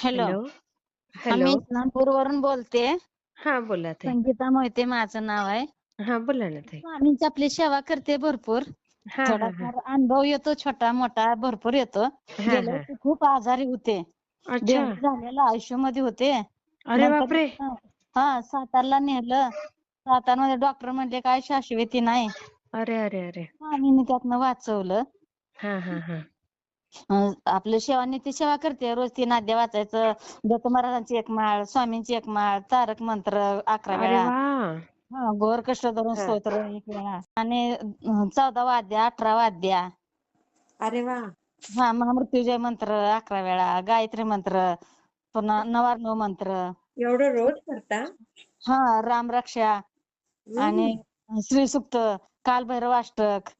Hello. Hello. आम्ही hello. इस्लामपूरवरून बोलते. हा बोला ताई. संगीता मोहिते माझं नाव आहे. हा बोला ना ताई. स्वामींची आपली सेवा करते भरपूर. हा हा हा. थोडाफार अनुभव येतो छोटा मोठा भरपूर येतो. हा गेल्या हा वर्षी खूप आजारी होते. अच्छा. झालेला आयसीयू मध्ये होते. अरे नंतर बापरे. हा सातारला नेलं. सातारमध्ये डॉक्टर म्हणले काय शाश्वती नाही. अरे अरे अरे. स्वामींनी त्यातनं वाचवलं. हा हा हा. आपलं सेवानिती सेवा करते. रोज तीन अध्याय वाचायचं. दत्त महाराजांची एक माळ स्वामींची एक माळ तारक मंत्र अकरा वेळा. हा घोर कष्ट धरून. स्तोत्र एक वेळा. आणि अं, चौदावा अध्याय अठरावा अध्याय अरे वा! हा महामृत्युंजय मंत्र अकरा वेळा. गायत्री मंत्र. पुन्हा नवार्णव मंत्र. एवढं रोज करता? हा रामरक्षा आणि श्री सुक्त कालभैरव अष्टक.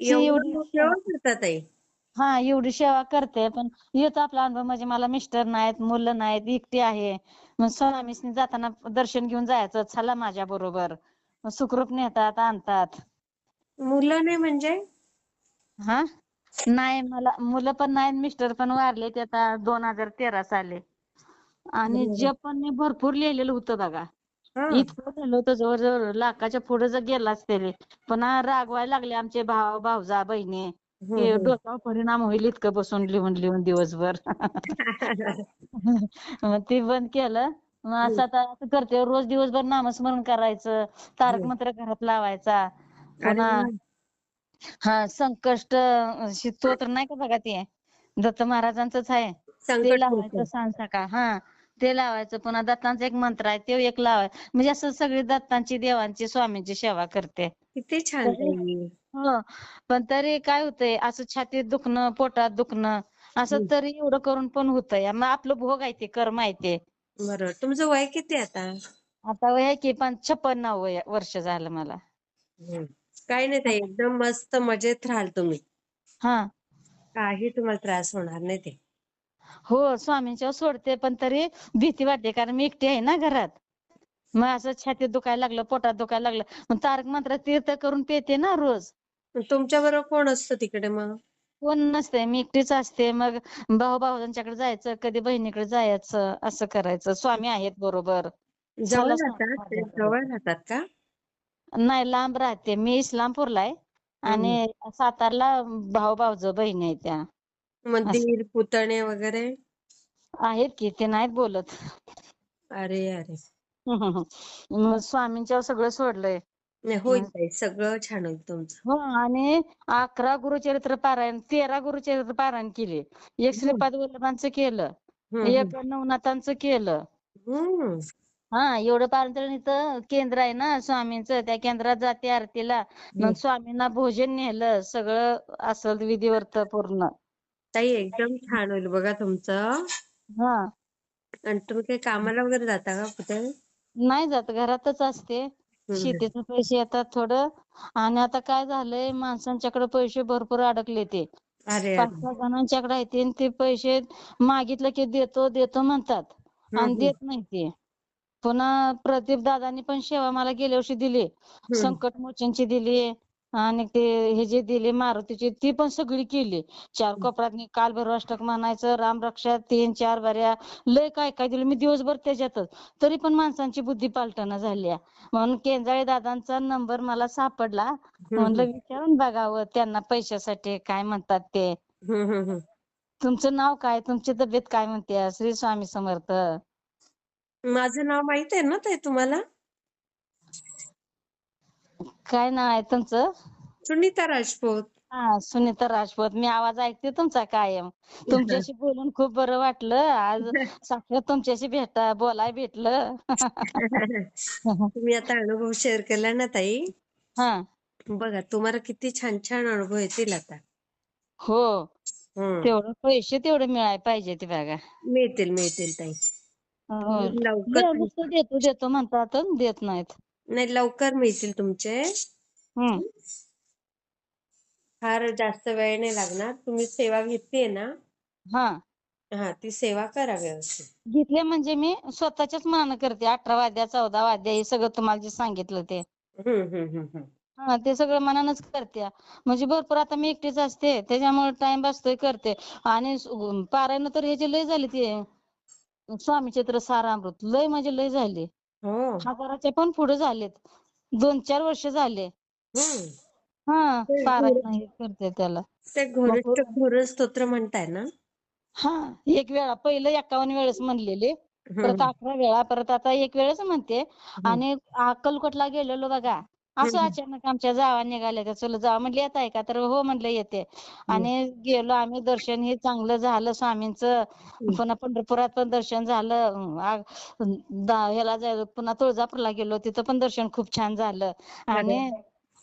एवढं करता ताई? हा एवढी सेवा करते पण येतो आपला अनुभव. म्हणजे मला मिस्टर नाहीत मुलं नाहीत एकटी आहे. मग स्वामीसनी जाताना दर्शन घेऊन जायचं. चला माझ्या बरोबर. सुखरूप नेतात आणतात. मुलं नाही म्हणजे? हा? नाही मला मुलं पण नाहीत मिस्टर पण वारले. ते आता दोन हजार तेरा साली. आणि बरोबर. जप पण मी भरपूर लिहिलेलं होतं बघा. इतकं लिहिलं होतं जवळजवळ. लाखाच्या पुढे जर गेलाच तरी. पण रागवायला लागले आमचे भाव भावजा बहिणी. हम्म. डोक्यावर परिणाम होईल इतकं बसून लिहून लिहून दिवसभर. मग ते बंद केलं. मग असं आता असं करते रोज दिवसभर नामस्मरण करायचं तारक. मंत्र घरात लावायचा. पुन्हा. हा संकष्ट स्तोत्र नाही का बघा ते? दत्त महाराजांचंच आहे. ते लावायचं. सांग सकाळ. हा ते लावायचं. पुन्हा दत्तांचा एक मंत्र आहे ते एक लावायचं म्हणजे असं सगळी दत्तांची देवांची स्वामींची सेवा करते. किती छान हो. पण तरी काय होतंय असं छातीत दुखणं पोटात दुखणं असं. तरी एवढं करून पण होतंय. मग आपलं भोग आहे ते कर्म आहे ते. बरोबर तुमचं वय किती आता? आता वय आहे की पण छप्पन्न वय वर्ष झालं मला. काही नाही ताई एकदम मस्त मजेत राहाल तुम्ही. हा. काही तुम्हाला त्रास होणार नाही ते. हो स्वामींच्यावर सोडते पण तरी भीती वाटते कारण मी एकटी आहे ना घरात. मग असं छातीत दुखायला लागलं पोटात दुखायला लागलं. मग तारक मंत्र तीर्थ करून पेते ना रोज. तुमच्या बरोबर कोण असतं तिकडे मग? कोण नसते मी एकटीच असते. मग भाऊ भाऊजांच्याकडे जायचं कधी बहिणीकडे जायचं असं करायचं. स्वामी आहेत बरोबर. जवळ मला राहतात स्वामी ते? मार्गावर जवळ आहेत. राहतात का? नाही लांब राहते. मी इस्लामपूरला आहे. आणि सातारला भाऊ भाऊज बहिणी आहे त्या. मंदिर पुतणे वगैरे? आहेत की ते नाहीत बोलत. अरे अरे. मग स्वामींच्यावर सगळं सोडलंय. नाही होईल ताई सगळं छान होईल तुमचं. हो आणि अकरा गुरुचरित्र पारायण तेरा गुरुचरित्र पारायण केले. एक श्रीपाद वल्लभांचं केलं हम्म, एक नवनाथांचं केलं. हम्म. हा एवढं पारायण इथं केंद्र आहे ना स्वामींचं त्या केंद्रात जाते आरतीला. मग स्वामींना भोजन नेलं सगळं असं विधिवर्त पूर्ण. ताई एकदम छान होईल बघा तुमचं. हा. आणि तुम्ही काही कामाला वगैरे जाता का कुठे? नाही जात घरातच असते. शेतीचे पैसे येतात थोडं. आणि आता काय झालंय माणसांच्याकडे पैसे भरपूर अडकले ते. अरे पाच सहा जणांच्याकडे आहे ते आणि ते पैसे मागितलं की देतो देतो म्हणतात. आणि. देत नाही ते. पुन्हा प्रदीप दादांनी पण सेवा मला गेल्या वर्षी दिली. संकट मोचनची दिली. आणि ते हे जे दिले मारुतीची ती पण सगळी केली. चार कोपरातनी काल भैरवाष्टक म्हणायचं रामरक्षा तीन चार बऱ्या. लय काय काय दिलं. मी दिवसभर त्याच्यातच. तरी पण माणसांची बुद्धी पालटना झाल्या. म्हणून केंजाळे दादांचा नंबर मला सापडला. म्हणलं विचारून बघावं त्यांना पैशासाठी काय म्हणतात ते. तुमचं नाव काय? तुमची तब्येत काय म्हणते? श्री स्वामी समर्थ. माझं नाव माहीत आहे ना ताई तुम्हाला? काय नाव आहे तुमचं? सुनीता राजपूत. हा सुनीता राजपूत. मी आवाज ऐकते तुमचा कायम. तुमच्याशी बोलून खूप बरं वाटलं. आज साक्षात तुमच्याशी भेटा बोलाय भेटलं. तुम्ही आता अनुभव शेअर केला ना ताई? हा. बघा तुम्हाला किती छान छान अनुभव येतील आता. हो. हम्म. तेवढं पैसे तेवढे मिळाय पाहिजे ते बघा. मिळतील मिळतील ताई. हो. लवकर देतो देतो म्हणतात देत नाहीत. नाही लवकर मिळतील तुमचे. हम्म. फार जास्त वेळ नाही लागणार. तुम्ही सेवा घेतलीये ना? हा. हा ती सेवा करा व्यवस्थित. घेतले म्हणजे मी स्वतःच्याच मनानं करते. अठरा वाद्या चौदा वाद्या हे सगळं तुम्हाला जे सांगितलं ते. हम्म हम्म हम्म हम्म. हा ते सगळं मनानच करते. म्हणजे भरपूर आता मी एकटीच असते. त्याच्यामुळे टाइम वाचतोय करते. आणि स- पारायण तर ह्याचे लय झाले ते. स्वामी चित्र सारामृत. लय म्हणजे लय झाले. हो. हजाराच्या पण पुढे झालेत. दोन चार वर्ष झाले. हम्म. हा ते पारायण हे करते त्याला. ते घोरष्ट घोर स्तोत्र म्हणताय ना? हा एक वेळा पहिलं एकावन्न वेळेस म्हणलेले. परत. अकरा वेळा परत आता एक वेळेस म्हणते. आणि अक्कलकोटला गेलेलो बघा. असं. अचानक आमच्या जावा निघाल्या त्या चल जावा म्हणले येत आहे का? तर हो म्हणलं येते. आणि गेलो आम्ही दर्शन हे चांगलं झालं स्वामींचं. पुन्हा पंढरपुरात पण दर्शन झालं. आ- दा- ह्याला जायला पुन्हा तुळजापूरला गेलो. तिथं पण दर्शन खूप छान झालं. आणि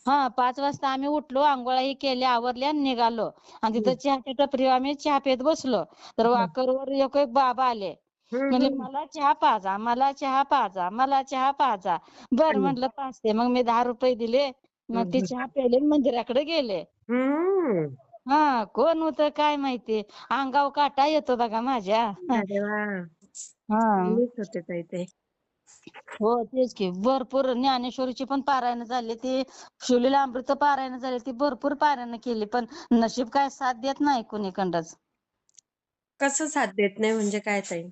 हा पाच वाजता आम्ही उठलो आंघोळाही केल्या आवरल्या आणि निघालो. आणि तिथं चहाच्या टपरीवर आम्ही चहा पित बसलो. तर वाकरवर एक एक बाबा आले. म्हणजे. मला चहा पाजा मला चहा पाजा मला चहा पाजा. बर. म्हटलं पाचते मग मी दहा रुपये दिले. मग ते. चहा प्यायले आणि मंदिराकडे गेले. हा कोण होतं काय माहिती? अंगाव काटा येतो बघा माझ्या. हा. हो तेच की. भरपूर ज्ञानेश्वरीची पण पारायण झाली. ती शिवलीला अमृत पारायण झाली. ती भरपूर पारायण केली. पण नशीब काय साथ देत नाही कुणीकडंच. कसं साथ देत नाही म्हणजे काय ताई?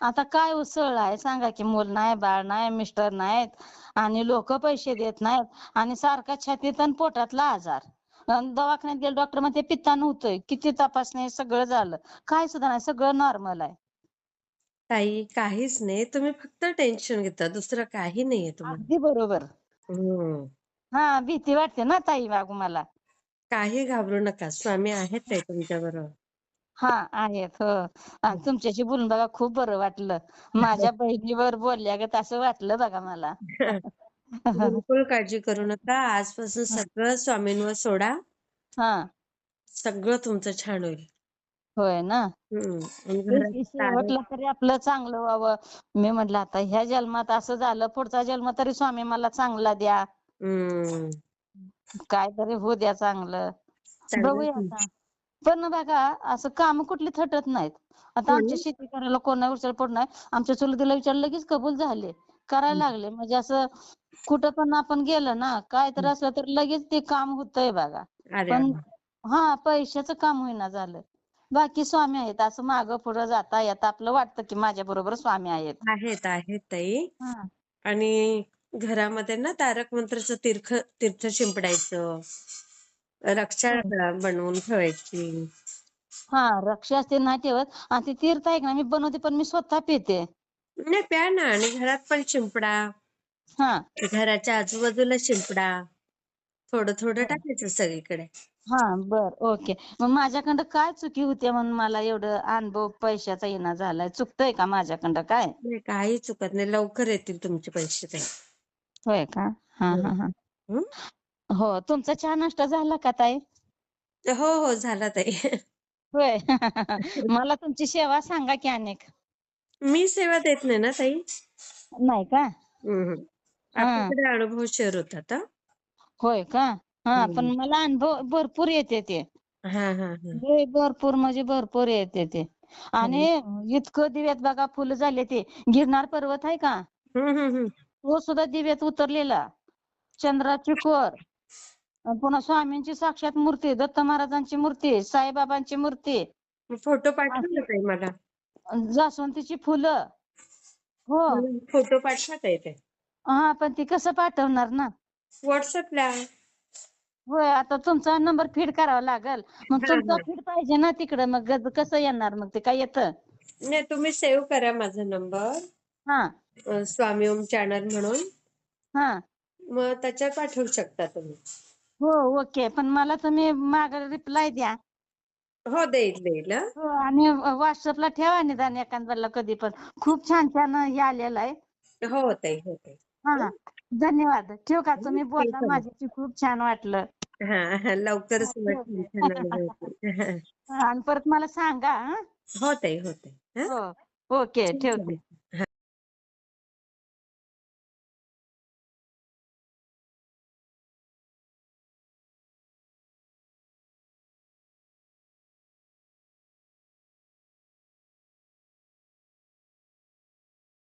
आता काय उसळ आहे? सांगा की मूल नाही बाळ नाही मिस्टर नाहीत आणि लोक पैसे देत नाहीत आणि सारखा छातीत आणि पोटातला आजार. अन दवाखान्यात गेलं डॉक्टर म्हणते पित्तानं होतोय किती तपासणी सगळं झालं. काय सुद्धा नाही. सगळं नॉर्मल आहे. ताई काहीच नाही. तुम्ही फक्त टेन्शन घेता. दुसरं काही नाहीये तुम्हाला. अगदी बरोबर. हम्म. हा भीती वाटते ना ताई बागू मला. काही घाबरू नका. स्वामी आहेत ताई तुमच्या बरोबर हा आहेत हो. आणि तुमच्याशी बोलून बघा खूप बरं वाटलं. माझ्या बहिणीवर बोलल्यागत असं वाटलं बघा मला. बिलकुल काळजी करू नका. आजपासून सगळं स्वामींवर सोडा. हा. सगळं तुमचं छान होईल. होय ना? शेवटला तरी आपलं चांगलं व्हावं. मी म्हटलं आता ह्या जन्मात असं झालं पुढचा जन्म तरी स्वामी मला चांगला द्या. हम्म. काय तरी होऊ द्या चांगलं. बघूया. आता. पण बघा असं काम कुठली थटत नाहीत. आता हो. आमची? शेती करायला कोणा विचार पडत नाही आमच्या चुलतीला विचार लगेच कबूल झाले. करायला लागले. म्हणजे असं कुठं पण आपण गेलं ना काय तर असलं तर लगेच ते काम होतंय बघा. पण. हा पैशाचं काम होईना झालं. बाकी स्वामी आहेत. असं मागं पुढं जाता येता आपलं वाटतं की माझ्या बरोबर स्वामी आहेत. आहेत आहेत ताई. आणि घरामध्ये ना तारक मंत्राचं तीर्थ तीर्थ शिंपडायचं. रक्षा बनवून ठेवायची. हा रक्षा असते नाही ठेवत आणि ते तीर्थ आहे ना मी बनवते पण मी स्वतः पिते. नाही प्या ना. आणि घरात पण शिंपडा. हा. घराच्या आजूबाजूला शिंपडा. थोडं थोडं टाकायचं सगळीकडे. हा बर. ओके. मग माझ्याकडं काय चुकी होती म्हणून मला एवढं अनुभव पैशाचा येणं झालाय? चुकतंय का माझ्याकडं? काय? नाही काही चुकत नाही. लवकर येतील तुमचे पैसे ताई होय का? हा हा हा. हं? हो तुमचा चहा नाश्ता झाला का ताई? हो हो झाला ताई. होय. मला तुमची सेवा सांगा की अनेक. मी सेवा देत नाही ना ताई. नाही का. आपल्याकडे अनुभव शेअर होतात होय का? हा. पण मला अनुभव भरपूर येते ते. हा हा हा. भरपूर म्हणजे भरपूर येते ते. आणि इतकं दिव्यात बघा फुलं झाले ते. गिरनार पर्वत आहे का? तो सुद्धा दिव्यात उतरलेला. चंद्राची कोर पुन्हा स्वामींची साक्षात मूर्ती दत्त महाराजांची मूर्ती साईबाबांची मूर्ती फोटो पाठवा ना ताई मला. जास्वंदीची फुलं. हो. फोटो पाठवा ताई ते. हा पण ती कसं पाठवणार ना? व्हॉट्सअपला होय आता तुमचा नंबर फीड करावा लागल. मग हा, तुमचा हा. फीड पाहिजे ना तिकडं मग गज- कसं येणार मग ते काय येतं? नाही तुम्ही सेव्ह करा माझा नंबर. हा. स्वामी ओम चॅनल म्हणून. हा. मग त्याच्यात पाठवू शकता तुम्ही. हो ओके पण मला तुम्ही माग रिप्लाय द्या हो देईल देईल हं. हो आणि व्हॉट्सअपला ठेवा निदान एखाद्याला कधी पण खूप छान छान हे आलेलं आहे हो ताई हो ताई हा धन्यवाद ठेवू का तुम्ही बोलला welcome. माझ्याशी खूप छान वाटलं हा हा लवकरच हो, हो. छान छान अनुभव येतील. आणि परत मला सांगा हं? हो ताई हो ताई हं? हो ओके ठेवते